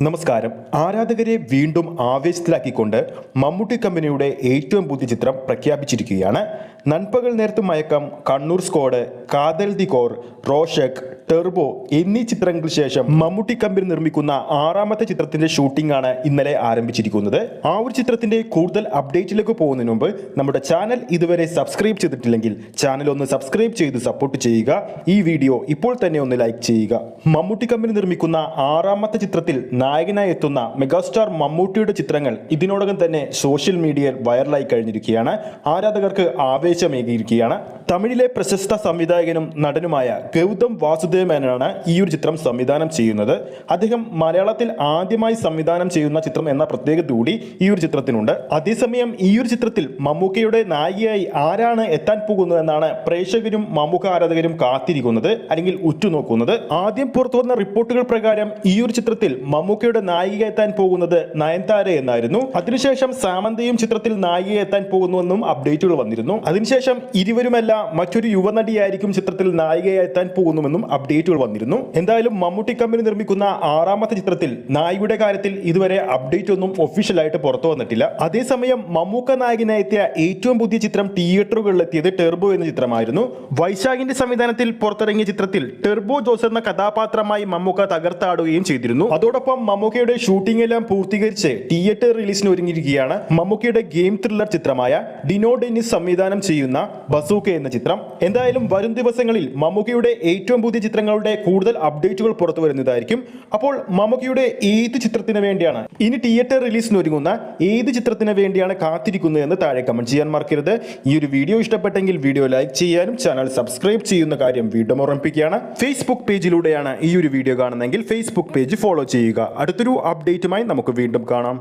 നമസ്കാരം. ആരാധകരെ വീണ്ടും ആവേശത്തിലാക്കിക്കൊണ്ട് മമ്മൂട്ടി കമ്പനിയുടെ ഏറ്റവും പുതിയ ചിത്രം പ്രഖ്യാപിച്ചിരിക്കുകയാണ്. Nanpakal Nerathu Mayakkam Kannur Squad Kaathal the Core Rorschach Turbo എന്നീ ചിത്രങ്ങൾക്ക് ശേഷം മമ്മൂട്ടി കമ്പനി നിർമ്മിക്കുന്ന ആറാമത്തെ ചിത്രത്തിന്റെ ഷൂട്ടിംഗ് ആണ് ഇന്നലെ ആരംഭിച്ചിരിക്കുന്നത്. ആ ഒരു ചിത്രത്തിന്റെ കൂടുതൽ അപ്ഡേറ്റിലേക്ക് പോകുന്നതിന് മുമ്പ് നമ്മുടെ ചാനൽ ഇതുവരെ സബ്സ്ക്രൈബ് ചെയ്തിട്ടില്ലെങ്കിൽ ചാനൽ ഒന്ന് സബ്സ്ക്രൈബ് ചെയ്ത് സപ്പോർട്ട് ചെയ്യുക. ഈ വീഡിയോ ഇപ്പോൾ തന്നെ ഒന്ന് ലൈക്ക് ചെയ്യുക. മമ്മൂട്ടി കമ്പനി നിർമ്മിക്കുന്ന ആറാമത്തെ ചിത്രത്തിൽ നായകനായി എത്തുന്ന മെഗാസ്റ്റാർ മമ്മൂട്ടിയുടെ ചിത്രങ്ങൾ ഇതിനോടകം തന്നെ സോഷ്യൽ മീഡിയയിൽ വൈറലായി കഴിഞ്ഞിരിക്കുകയാണ്. ആരാധകർക്ക് ആവേശമേകിയിരിക്കുകയാണ്. തമിഴിലെ പ്രശസ്ത സംവിധായകനും നടനുമായ ഗൗതം വാസുദേവ് മേനനാണ് ഈ ഒരു ചിത്രം സംവിധാനം ചെയ്യുന്നത്. അദ്ദേഹം മലയാളത്തിൽ ആദ്യമായി സംവിധാനം ചെയ്യുന്ന ചിത്രം എന്ന പ്രത്യേകത കൂടി ഈ ഒരു ചിത്രത്തിനുണ്ട്. അതേസമയം ഈ ഒരു ചിത്രത്തിൽ മമ്മൂക്കയുടെ നായികയായി ആരാണ് എത്താൻ പോകുന്നത് എന്നാണ് പ്രേക്ഷകരും മമ്മൂക്ക ആരാധകരും കാത്തിരിക്കുന്നത് അല്ലെങ്കിൽ ഉറ്റുനോക്കുന്നത്. ആദ്യം പുറത്തു വന്ന റിപ്പോർട്ടുകൾ പ്രകാരം ഈ ഒരു ചിത്രത്തിൽ മമ്മൂക്കയുടെ നായിക എത്താൻ പോകുന്നത് നയൻതാര എന്നായിരുന്നു. അതിനുശേഷം സാമന്തയും ചിത്രത്തിൽ നായിക എത്താൻ പോകുന്നുവെന്നും അപ്ഡേറ്റുകൾ വന്നിരുന്നു. അതിനുശേഷം ഇരുവരുമല്ല മറ്റൊരു യുവനടിയായിരിക്കും ചിത്രത്തിൽ നായികയായി എത്താൻ പോകുന്നുവെന്നും അപ്ഡേറ്റുകൾ വന്നിരുന്നു. എന്തായാലും മമ്മൂട്ടി കമ്പനി നിർമ്മിക്കുന്ന ആറാമത്തെ ചിത്രത്തിൽ നായികയുടെ കാര്യത്തിൽ ഇതുവരെ അപ്ഡേറ്റ് ഒന്നും ഒഫീഷ്യലായിട്ട് പുറത്തു വന്നിട്ടില്ല. അതേസമയം മമ്മൂക്ക നായകനായെത്തിയ ഏറ്റവും പുതിയ ചിത്രം തിയേറ്ററുകളിൽ എത്തിയത് ടെർബോ എന്ന ചിത്രമായിരുന്നു. വൈശാഖിന്റെ സംവിധാനത്തിൽ പുറത്തിറങ്ങിയ ചിത്രത്തിൽ ടെർബോ ജോസ് എന്ന കഥാപാത്രമായി മമ്മൂക്ക തകർത്താടുകയും ചെയ്തിരുന്നു. അതോടൊപ്പം മമ്മൂക്കയുടെ ഷൂട്ടിംഗ് എല്ലാം പൂർത്തീകരിച്ച് തിയേറ്റർ റിലീസിന് ഒരുങ്ങിയിരിക്കുകയാണ് മമ്മൂക്കയുടെ ഗെയിം ത്രില്ലർ ചിത്രമായ ഡിനോ ഡെന്നിസ് സംവിധാനം ചെയ്യുന്ന ബസൂക്ക എന്ന ചിത്രം. എന്തായാലും വരും ദിവസങ്ങളിൽ മമ്മൂക്കയുടെ ഏറ്റവും പുതിയ ചിത്രങ്ങളുടെ കൂടുതൽ അപ്ഡേറ്റുകൾ പുറത്തു വരുന്നതായിരിക്കും അപ്പോൾ മമ്മൂക്കയുടെ ഏത് ചിത്രത്തിന് വേണ്ടിയാണ്? ഇനി തിയേറ്റർ റിലീസിന് ഒരുങ്ങുന്ന ഏത് ചിത്രത്തിന് വേണ്ടിയാണ് കാത്തിരിക്കുന്നത് എന്ന് താഴെ കമന്റ് ചെയ്യാൻ മറക്കരുത്. ഈ ഒരു വീഡിയോ ഇഷ്ടപ്പെട്ടെങ്കിൽ വീഡിയോ ലൈക്ക് ചെയ്യാനും ചാനൽ സബ്സ്ക്രൈബ് ചെയ്യുന്ന കാര്യം വീണ്ടും ഓർമ്മിപ്പിക്കുകയാണ്. ഫേസ്ബുക്ക് പേജിലൂടെയാണ് ഈ ഒരു വീഡിയോ കാണുന്നതെങ്കിൽ ഫേസ്ബുക്ക് പേജ് ഫോളോ ചെയ്യുക. അടുത്തൊരു അപ്ഡേറ്റുമായി നമുക്ക് വീണ്ടും കാണാം.